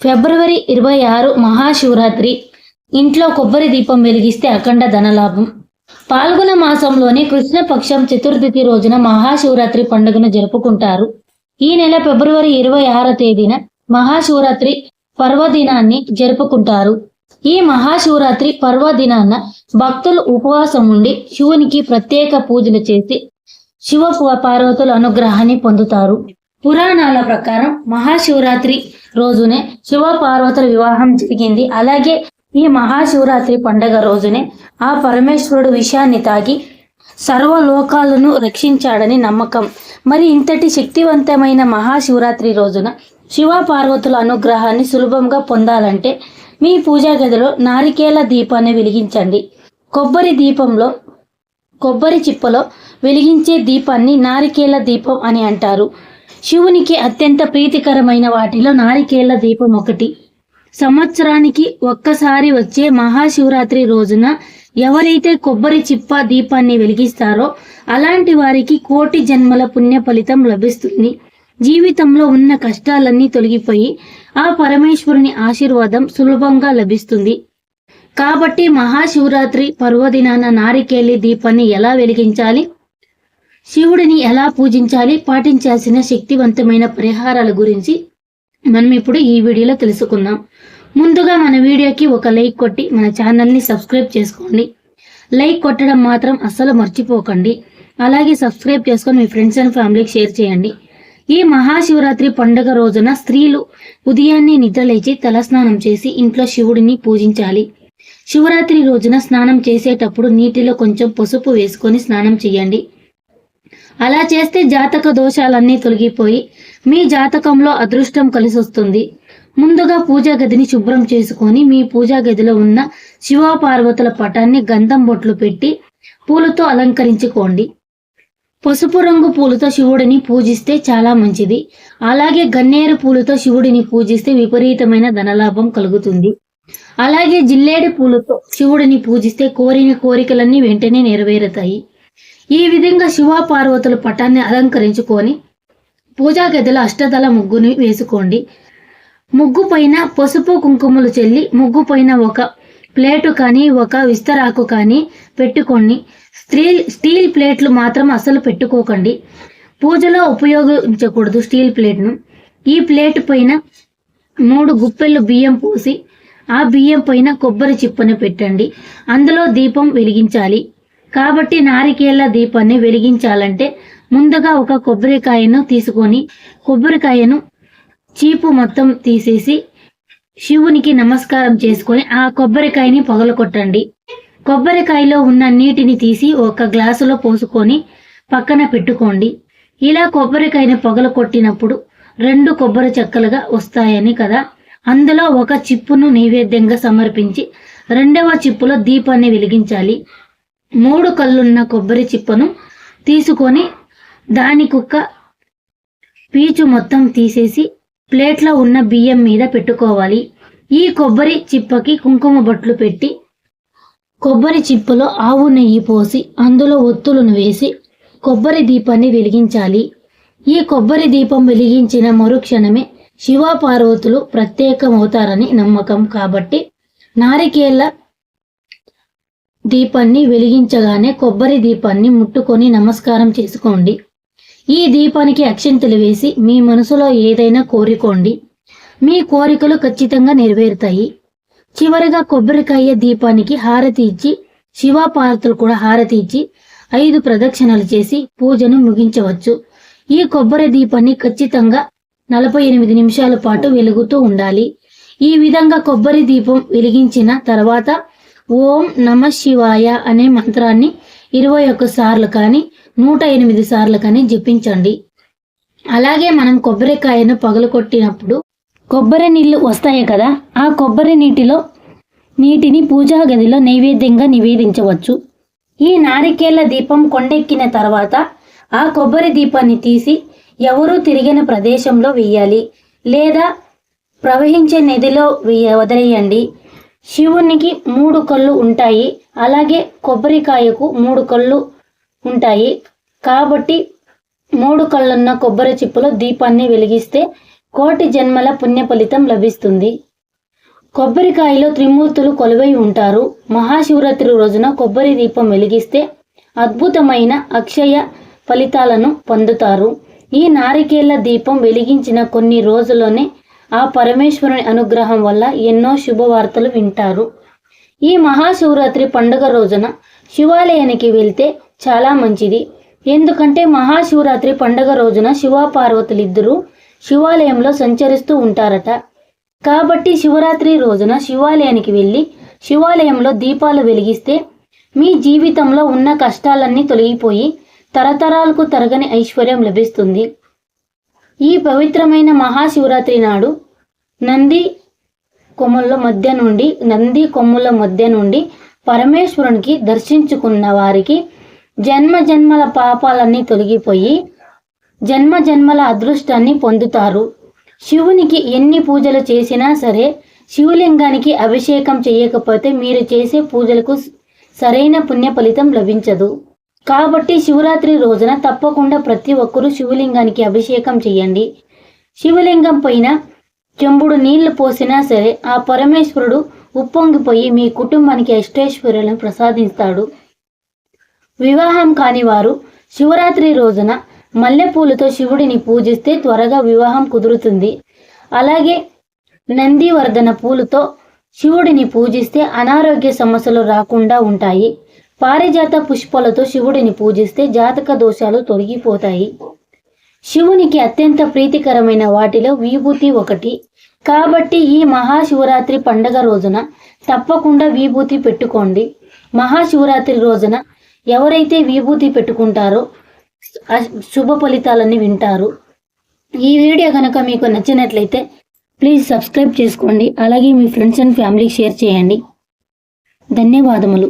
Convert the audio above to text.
ఫిబ్రవరి ఇరవై ఆరు మహాశివరాత్రి. ఇంట్లో కొబ్బరి దీపం వెలిగిస్తే అఖండ ధనలాభం. పాల్గొన మాసంలోని కృష్ణపక్షం చతుర్థి రోజున మహాశివరాత్రి పండుగను జరుపుకుంటారు. ఈ నెల ఫిబ్రవరి ఇరవై ఆరో తేదీన మహాశివరాత్రి పర్వదినాన్ని జరుపుకుంటారు. ఈ మహాశివరాత్రి పర్వదినాన భక్తులు ఉపవాసం ఉండి శివునికి ప్రత్యేక పూజలు చేసి శివ పార్వతుల అనుగ్రహాన్ని పొందుతారు. పురాణాల ప్రకారం మహాశివరాత్రి రోజునే శివ పార్వతుల వివాహం జరిగింది. అలాగే ఈ మహాశివరాత్రి పండగ రోజునే ఆ పరమేశ్వరుడు విషయాన్ని తాగి సర్వలోకాలను రక్షించాడని నమ్మకం. మరి ఇంతటి శక్తివంతమైన మహాశివరాత్రి రోజున శివ పార్వతుల అనుగ్రహాన్ని సులభంగా పొందాలంటే మీ పూజా గదిలో నారికేల దీపాన్ని వెలిగించండి. కొబ్బరి దీపంలో కొబ్బరి చిప్పలో వెలిగించే దీపాన్ని నారికేల దీపం అని అంటారు. శివునికి అత్యంత ప్రీతికరమైన వాటిలో నారికేళ్ళ దీపం ఒకటి. సంవత్సరానికి ఒక్కసారి వచ్చే మహాశివరాత్రి రోజున ఎవరైతే కొబ్బరి చిప్ప దీపాన్ని వెలిగిస్తారో అలాంటి వారికి కోటి జన్మల పుణ్య ఫలితం లభిస్తుంది. జీవితంలో ఉన్న కష్టాలన్నీ తొలగిపోయి ఆ పరమేశ్వరుని ఆశీర్వాదం సులభంగా లభిస్తుంది. కాబట్టి మహాశివరాత్రి పర్వదినాన నారికేళి దీపాన్ని ఎలా వెలిగించాలి? శివుడిని ఎలా పూజించాలి పాటించాల్సిన శక్తివంతమైన పరిహారాల గురించి మనం ఇప్పుడు ఈ వీడియోలో తెలుసుకుందాం. ముందుగా మన వీడియోకి ఒక లైక్ కొట్టి మన ఛానల్ని సబ్స్క్రైబ్ చేసుకోండి. లైక్ కొట్టడం మాత్రం అస్సలు మర్చిపోకండి. అలాగే సబ్స్క్రైబ్ చేసుకొని మీ ఫ్రెండ్స్ అండ్ ఫ్యామిలీకి షేర్ చేయండి. ఈ మహాశివరాత్రి పండుగ రోజున స్త్రీలు ఉదయాన్నే నిద్రలేచి తలస్నానం చేసి ఇంట్లో శివుడిని పూజించాలి. శివరాత్రి రోజున స్నానం చేసేటప్పుడు నీటిలో కొంచెం పసుపు వేసుకొని స్నానం చేయండి. అలా చేస్తే జాతక దోషాలన్నీ తొలగిపోయి మీ జాతకంలో అదృష్టం కలిసొస్తుంది. ముందుగా పూజా గదిని శుభ్రం చేసుకొని మీ పూజా గదిలో ఉన్న శివపార్వతుల పటాన్ని గంధం బొట్లు పెట్టి పూలతో అలంకరించుకోండి. పసుపు రంగు పూలతో శివుడిని పూజిస్తే చాలా మంచిది. అలాగే గన్నేరు పూలతో శివుడిని పూజిస్తే విపరీతమైన ధనలాభం కలుగుతుంది. అలాగే జిల్లేడు పూలతో శివుడిని పూజిస్తే కోరిన కోరికలన్నీ వెంటనే నెరవేరుతాయి. ఈ విధంగా శివ పార్వతుల పటాన్ని అలంకరించుకొని పూజా గదిలో అష్టదళ ముగ్గుని వేసుకోండి. ముగ్గు పైన పసుపు కుంకుమలు చెల్లి ముగ్గు పైన ఒక ప్లేటు కానీ ఒక విస్తరాకు కానీ పెట్టుకోండి. స్టీల్ స్టీల్ ప్లేట్లు మాత్రం అసలు పెట్టుకోకండి. పూజలో ఉపయోగించకూడదు స్టీల్ ప్లేట్ను. ఈ ప్లేట్ పైన మూడు గుప్పెళ్ళు బియ్యం పోసి ఆ బియ్యం పైన కొబ్బరి చిప్పను పెట్టండి. అందులో దీపం వెలిగించాలి. కాబట్టి నారికేళ్ళ దీపాన్ని వెలిగించాలంటే ముందుగా ఒక కొబ్బరికాయను తీసుకొని కొబ్బరికాయను చీపు మొత్తం తీసేసి శివునికి నమస్కారం చేసుకొని ఆ కొబ్బరికాయని పగలకొట్టండి కొబ్బరికాయలో ఉన్న నీటిని తీసి ఒక గ్లాసులో పోసుకొని పక్కన పెట్టుకోండి. ఇలా కొబ్బరికాయని పగలకొట్టినప్పుడు రెండు కొబ్బరి చెక్కలుగా వస్తాయని కదా? అందులో ఒక చిప్పును నైవేద్యంగా సమర్పించి రెండవ చిప్పులో దీపాన్ని వెలిగించాలి. మూడు కళ్ళున్న కొబ్బరి చిప్పను తీసుకొని దానికొక్క పీచు మొత్తం తీసేసి ప్లేట్లో ఉన్న బియ్యం మీద పెట్టుకోవాలి. ఈ కొబ్బరి చిప్పకి కుంకుమ బొట్లు పెట్టి కొబ్బరి చిప్పలో ఆవు నెయ్యి పోసి అందులో ఒత్తులను వేసి కొబ్బరి దీపాన్ని వెలిగించాలి. ఈ కొబ్బరి దీపం వెలిగించిన మరుక్షణమే శివ పార్వతులు ప్రత్యేకమవుతారని నమ్మకం కాబట్టి నారికేళ్ళ దీపాన్ని వెలిగించగానే కొబ్బరి దీపాన్ని ముట్టుకొని నమస్కారం చేసుకోండి. ఈ దీపానికి అక్షంతలు వేసి మీ మనసులో ఏదైనా కోరుకోండి. మీ కోరికలు ఖచ్చితంగా నెరవేరుతాయి. చివరిగా కొబ్బరికాయ దీపానికి హారతి ఇచ్చి శివపార్వతులు కూడా హారతి ఇచ్చి ఐదు ప్రదక్షిణలు చేసి పూజను ముగించవచ్చు. ఈ కొబ్బరి దీపాన్ని ఖచ్చితంగా నలభై ఎనిమిది నిమిషాల పాటు వెలుగుతూ ఉండాలి. ఈ విధంగా కొబ్బరి దీపం వెలిగించిన తర్వాత ఓం నమ శివాయ అనే మంత్రాన్ని ఇరవై ఒక్క సార్లు కానీ నూట ఎనిమిది సార్లు కానీ జపించండి. అలాగే మనం కొబ్బరికాయను పగలకొట్టినప్పుడు కొబ్బరి నీళ్ళు వస్తాయి కదా ఆ కొబ్బరి నీటిలో నీటిని పూజా గదిలో నైవేద్యంగా నివేదించవచ్చు. ఈ నారికేళ్ళ దీపం కొండెక్కిన తర్వాత ఆ కొబ్బరి దీపాన్ని తీసి ఎవరూ తిరిగిన ప్రదేశంలో వెయ్యాలి లేదా ప్రవహించే నదిలో వదిలేయండి. శివునికి మూడు కళ్ళు ఉంటాయి. అలాగే కొబ్బరికాయకు మూడు కళ్ళు ఉంటాయి. కాబట్టి మూడు కళ్ళున్న కొబ్బరి చిప్పలో దీపాన్ని వెలిగిస్తే కోటి జన్మల పుణ్య ఫలితం లభిస్తుంది. కొబ్బరికాయలో త్రిమూర్తులు కొలువై ఉంటారు. మహాశివరాత్రి రోజున కొబ్బరి దీపం వెలిగిస్తే అద్భుతమైన అక్షయ ఫలితాలను పొందుతారు. ఈ నారికేళ్ళ దీపం వెలిగించిన కొన్ని రోజుల్లోనే ఆ పరమేశ్వరుని అనుగ్రహం వల్ల ఎన్నో శుభవార్తలు వింటారు. ఈ మహాశివరాత్రి పండుగ రోజున శివాలయానికి వెళ్తే చాలా మంచిది. ఎందుకంటే మహాశివరాత్రి పండుగ రోజున శివపార్వతులిద్దరూ శివాలయంలో సంచరిస్తూ ఉంటారట. కాబట్టి శివరాత్రి రోజున శివాలయానికి వెళ్ళి శివాలయంలో దీపాలు వెలిగిస్తే మీ జీవితంలో ఉన్న కష్టాలన్నీ తొలగిపోయి తరతరాలకు తరగని ఐశ్వర్యం లభిస్తుంది. ఈ పవిత్రమైన మహాశివరాత్రి నాడు నంది కొమ్ముల మధ్య నుండి నంది కొమ్ముల మధ్య నుండి పరమేశ్వరునికి దర్శించుకున్న వారికి జన్మ జన్మల పాపాలన్నీ తొలగిపోయి జన్మ జన్మల అదృష్టాన్ని పొందుతారు. శివునికి ఎన్ని పూజలు చేసినా సరే శివలింగానికి అభిషేకం చేయకపోతే మీరు చేసే పూజలకు సరైన పుణ్య ఫలితం లభించదు. కాబట్టి శివరాత్రి రోజున తప్పకుండా ప్రతి ఒక్కరూ శివలింగానికి అభిషేకం చేయండి. శివలింగం పైన చెంబుడు నీళ్ళు పోసినా సరే ఆ పరమేశ్వరుడు ఉప్పొంగిపోయి మీ కుటుంబానికి అష్టైశ్వర్యాలను ప్రసాదిస్తాడు. వివాహం కాని వారు శివరాత్రి రోజున మల్లెపూలతో శివుడిని పూజిస్తే త్వరగా వివాహం కుదురుతుంది. అలాగే నందివర్ధన పూలతో శివుడిని పూజిస్తే అనారోగ్య సమస్యలు రాకుండా ఉంటాయి. పారిజాత పుష్పాలతో శివుడిని పూజిస్తే జాతక దోషాలు తొలగిపోతాయి. శివునికి అత్యంత ప్రీతికరమైన వాటిలో విభూతి ఒకటి. కాబట్టి ఈ మహాశివరాత్రి పండగ రోజున తప్పకుండా విభూతి పెట్టుకోండి. మహాశివరాత్రి రోజున ఎవరైతే విభూతి పెట్టుకుంటారో శుభ ఫలితాలని వింటారు. ఈ వీడియో కనుక మీకు నచ్చినట్లయితే ప్లీజ్ సబ్స్క్రైబ్ చేసుకోండి. అలాగే మీ ఫ్రెండ్స్ అండ్ ఫ్యామిలీకి షేర్ చేయండి. ధన్యవాదములు.